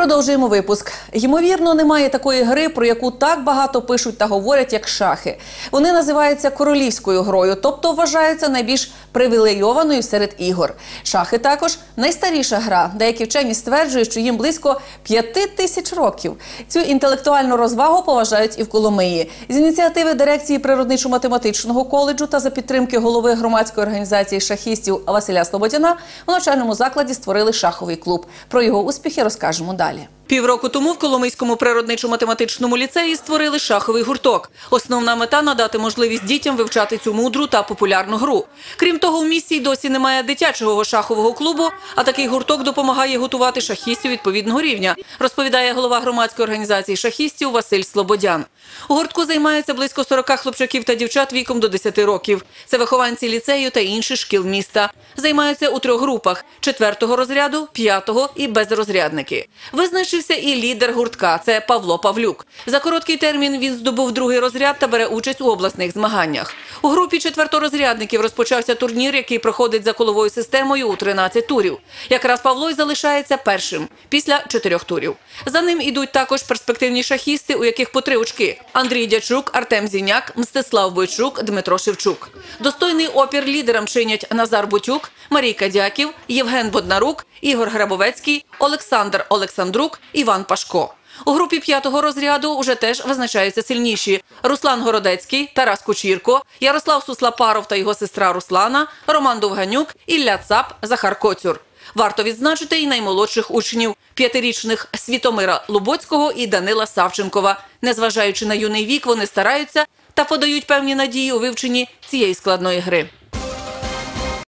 Продовжуємо випуск. Ймовірно, немає такої гри, про яку так багато пишуть та говорять, як шахи. Вони називаються королівською грою, тобто вважаються найбільш привілейованою серед ігор. Шахи також найстаріша гра. Деякі вчені стверджують, що їм близько п'яти тисяч років. Цю інтелектуальну розвагу поважають і в Коломиї. З ініціативи дирекції природничо-математичного коледжу та за підтримки голови громадської організації шахістів Василя Слободяна у навчальному закладі створили шаховий клуб. Про його успіхи розкажемо далі далі. Півроку тому в Коломийському природничо-математичному ліцеї створили шаховий гурток. Основна мета надати можливість дітям вивчати цю мудру та популярну гру. Крім того, в місті досі немає дитячого шахового клубу, а такий гурток допомагає готувати шахістів відповідного рівня, розповідає голова громадської організації шахістів Василь Слободян. У гуртку займаються близько 40 хлопчаків та дівчат віком до 10 років. Це вихованці ліцею та інших шкіл міста. Займаються у трьох групах: четвертого розряду, п'ятого і безрозрядники. Визначився і лідер гуртка. Це Павло Павлюк. За короткий термін він здобув другий розряд та бере участь у обласних змаганнях. У групі четверторозрядників розпочався турнір, який проходить за коловою системою у 13 турів. Якраз Павло й залишається першим після чотирьох турів. За ним ідуть також перспективні шахісти, у яких по три очки: Андрій Дячук, Артем Зіняк, Мстислав Бойчук, Дмитро Шевчук. Достойний опір лідерам чинять Назар Бутюк, Марійка Дяків, Євген Боднарук, Ігор Грабовецький, Олександр Олександрук, Іван Пашко. У групі п'ятого розряду уже теж визначаються сильніші: Руслан Городецький, Тарас Кучірко, Ярослав Суслапаров та його сестра Руслана, Роман Довганюк, Ілля Цап, Захар Коцюр. Варто відзначити і наймолодших учнів п'ятирічних Світомира Лубоцького і Данила Савченкова. Незважаючи на юний вік, вони стараються та подають певні надії у вивченні цієї складної гри.